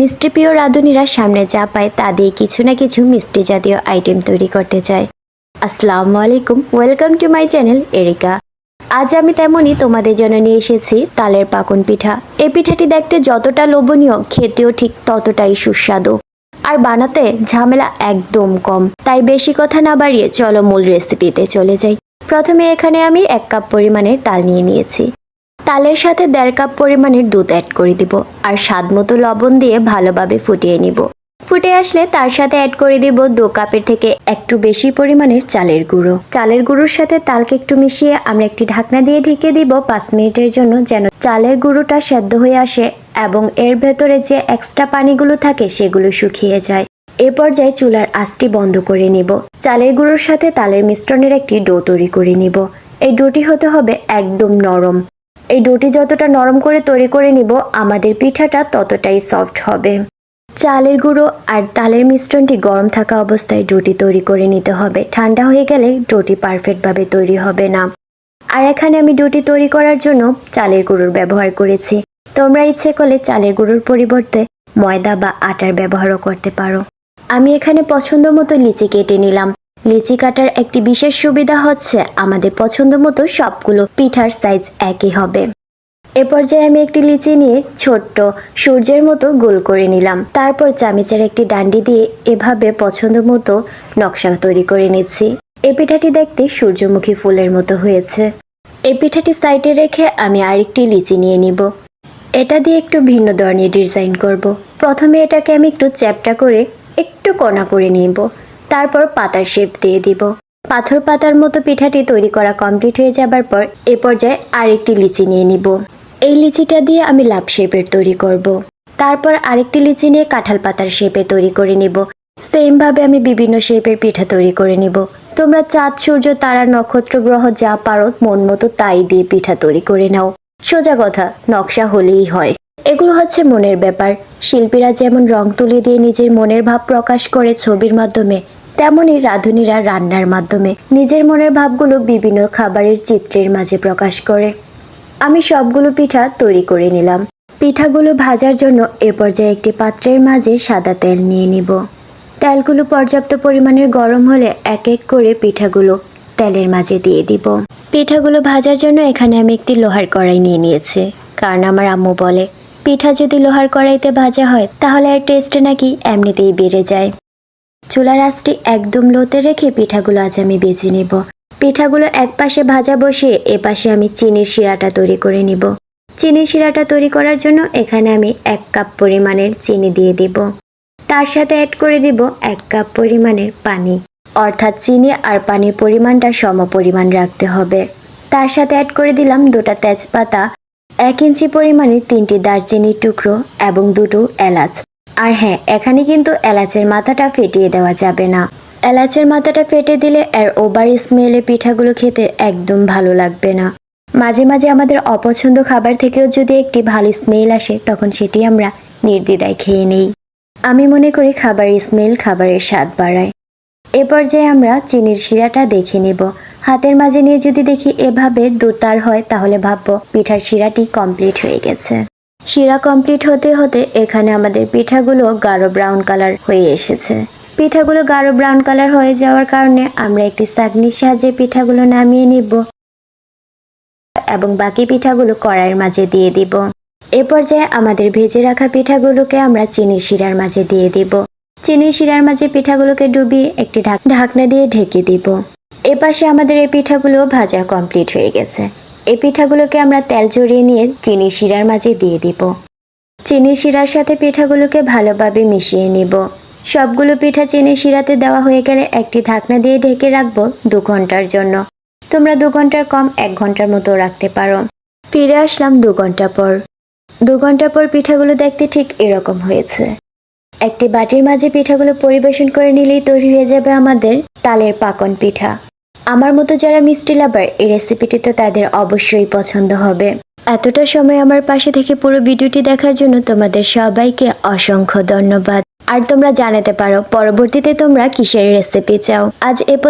মিষ্টি প্রিয় রাঁধুনিরা সামনে যা পায় তা দিয়ে কিছু না কিছু মিষ্টি জাতীয় আইটেম তৈরি করতে চায়। আসসালামু আলাইকুম welcome to my channel Erica আজ আমি তেমনই তোমাদের জন্য নিয়ে এসেছি তালের পাকন পিঠা। এই পিঠাটি দেখতে যতটা লোভনীয়, খেতেও ঠিক ততটাই সুস্বাদু। আর বানাতে ঝামেলা একদম কম। তাই বেশি কথা না বাড়িয়ে চলো মূল রেসিপিতে চলে যাই। প্রথমে এখানে আমি এক কাপ পরিমাণের তাল নিয়ে নিয়েছি। তালের সাথে দেড় কাপ পরিমাণের দুধ অ্যাড করে দিব আর স্বাদ মতো লবণ দিয়ে ভালোভাবে ফুটিয়ে নিব। ফুটে আসলে তার সাথে অ্যাড করে দিব দু কাপের থেকে একটু বেশি পরিমাণের চালের গুঁড়ো। চালের গুঁড়োর সাথে তালকে একটু মিশিয়ে আমরা একটি ঢাকনা দিয়ে ঢেকে দিব পাঁচ মিনিটের জন্য যেন চালের গুঁড়োটা সেদ্ধ হয়ে আসে এবং এর ভেতরে যে এক্সট্রা পানিগুলো থাকে সেগুলো শুকিয়ে যায়। এ পর্যায়ে চুলার আঁচটি বন্ধ করে নিব। চালের গুঁড়োর সাথে তালের মিশ্রণের একটি ডো তৈরি করে নিব। এই ডোটি হতে হবে একদম নরম। এই ডোটি যতটা নরম করে তৈরি করে নিব, আমাদের পিঠাটা ততটাই সফট হবে। চালের গুঁড়ো আর তালের মিশ্রণটি গরম থাকা অবস্থায় ডোটি তৈরি করে নিতে হবে। ঠান্ডা হয়ে গেলে ডোটি পারফেক্টভাবে তৈরি হবে না। আর এখানে আমি ডোটি তৈরি করার জন্য চালের গুঁড়োর ব্যবহার করেছি। তোমরা ইচ্ছে করলে চালের গুঁড়োর পরিবর্তে ময়দা বা আটার ব্যবহারও করতে পারো। আমি এখানে পছন্দ মতো লিচি কেটে নিলাম। লিচি কাটার একটি বিশেষ সুবিধা হচ্ছে আমাদের পছন্দ মতো সবগুলো পিঠার সাইজ একই হবে। এ পর্যায়ে আমি একটি লিচি নিয়ে ছোট্ট সূর্যের মতো গোল করে নিলাম। তারপর চামিচের একটি ডান্ডি দিয়ে এভাবে পছন্দ মতো নকশা তৈরি করে নিচ্ছি। এ পিঠাটি দেখতে সূর্যমুখী ফুলের মতো হয়েছে। এই পিঠাটি সাইডে রেখে আমি আরেকটি লিচি নিয়ে নিব। এটা দিয়ে একটু ভিন্ন ধরনের ডিজাইন করব। প্রথমে এটাকে আমি একটু চ্যাপটা করে একটু কণা করে নিব। তারপর পাতার শেপ দিয়ে দিব। পাথর পাতার মতো পিঠাটি তৈরি করা কমপ্লিট হয়ে যাবার পর এ পর্যায়ে আরেকটি লিচি নিয়ে নিব। এই লিচিটা দিয়ে আমি লাভ শেপের তৈরি করব। তারপর আরেকটি লিচি নিয়ে কাঁঠাল পাতার শেপে তৈরি করে নিব। সেমভাবে আমি বিভিন্ন শেপের পিঠা তৈরি করে নিব। তোমরা চাঁদ, সূর্য, তারা, নক্ষত্র, গ্রহ যা পারো মন মতো তাই দিয়ে পিঠা তৈরি করে নাও। সোজা কথা, নকশা হলেই হয়। এগুলো হচ্ছে মনের ব্যাপার। শিল্পীরা যেমন রং তুলি দিয়ে নিজের মনের ভাব প্রকাশ করে ছবির মাধ্যমে, তেমনই রাঁধুনিরা রান্নার মাধ্যমে নিজের মনের ভাবগুলো বিভিন্ন খাবারের চিত্রের মাঝে প্রকাশ করে। আমি সবগুলো পিঠা তৈরি করে নিলাম। পিঠাগুলো ভাজার জন্য এ পর্যায়ে একটি পাত্রের মাঝে সাদা তেল নিয়ে নিব। তেলগুলো পর্যাপ্ত পরিমাণের গরম হলে এক এক করে পিঠাগুলো তেলের মাঝে দিয়ে দিব। পিঠাগুলো ভাজার জন্য এখানে আমি একটি লোহার কড়াই নিয়ে নিয়েছি। কারণ আমার আম্মু বলে পিঠা যদি লোহার কড়াইতে ভাজা হয়, তাহলে আর টেস্ট নাকি এমনিতেই বেড়ে যায়। চুলার আঁচটি একদম লোতে রেখে পিঠাগুলো আজ আমি বেজে নেব। পিঠাগুলো এক পাশে ভাজা বসিয়ে এ পাশে আমি চিনির শিরাটা তৈরি করে নিব। চিনির শিরাটা তৈরি করার জন্য এখানে আমি এক কাপ পরিমাণের চিনি দিয়ে দিব। তার সাথে অ্যাড করে দিব এক কাপ পরিমাণের পানি। অর্থাৎ চিনি আর পানির পরিমাণটা সম পরিমাণ রাখতে হবে। তার সাথে অ্যাড করে দিলাম দুটা তেজপাতা এক ইঞ্চি পরিমাণের তিনটি দারচিনির টুকরো এবং দুটো এলাচ। আর হ্যাঁ এখানে কিন্তু এলাচের মাথাটা ফেটিয়ে দেওয়া যাবে না। এলাচের মাথাটা ফেটে দিলে এর ওভার স্মেলে পিঠাগুলো খেতে একদম ভালো লাগবে না। মাঝে মাঝে আমাদের অপছন্দ খাবার থেকেও যদি একটি ভালো স্মেল আসে, তখন সেটি আমরা নির্দ্বিধায় খেয়ে নেই। আমি মনে করি খাবারের স্মেল খাবারের স্বাদ বাড়ায়। এ পর্যায়ে আমরা চিনির শিরাটা দেখে নেব। হাতের মাঝে নিয়ে যদি দেখি এভাবে দুতার হয়, তাহলে ভাববো পিঠার শিরাটি কমপ্লিট হয়ে গেছে। শিরা কমপ্লিট হতে হতে এখানে আমাদের পিঠাগুলো গাঢ় ব্রাউন কালার হয়ে এসেছে। পিঠাগুলো গাঢ় ব্রাউন কালার হয়ে যাওয়ার কারণে আমরা একটি সাগনির সাহায্যে পিঠাগুলো নামিয়ে নিব এবং বাকি পিঠাগুলো কড়াইয়ের মাঝে দিয়ে দিব। এ পর্যায়ে আমাদের ভেজে রাখা পিঠাগুলোকে আমরা চিনি শিরার মাঝে দিয়ে দিব। চিনি শিরার মাঝে পিঠাগুলোকে ডুবিয়ে একটি ঢাক- ঢাকনা দিয়ে ঢেকে দিব। এ পাশে আমাদের এই পিঠাগুলো ভাজা কমপ্লিট হয়ে গেছে। এই পিঠাগুলোকে আমরা তেল জড়িয়ে নিয়ে চিনি শিরার মাঝে দিয়ে দিব। চিনি শিরার সাথে পিঠাগুলোকে ভালোভাবে মিশিয়ে নিব। সবগুলো পিঠা চিনি শিরাতে দেওয়া হয়ে গেলে একটি ঢাকনা দিয়ে ঢেকে রাখব দু ঘণ্টার জন্য। তোমরা দু ঘণ্টার কম এক ঘণ্টার মতো রাখতে পারো। ফিরে আসলাম দু ঘণ্টা পর। দু ঘণ্টা পর পিঠাগুলো দেখতে ঠিক এরকম হয়েছে। একটি বাটির মাঝে পিঠাগুলো পরিবেশন করে নিলেই তৈরি হয়ে যাবে আমাদের তালের পাকন পিঠা। আমার মতো যারা মিষ্টি লাভার, এই রেসিপিটি তো তাদের অবশ্যই পছন্দ হবে। এতটা সময় আমার পাশে থেকে পুরো ভিডিওটি দেখার জন্য তোমাদের সবাইকে অসংখ্য ধন্যবাদ। আর তোমরা জানাতে পারো, পরবর্তীতে তোমরা কিসের রেসিপি চাও? আজ এ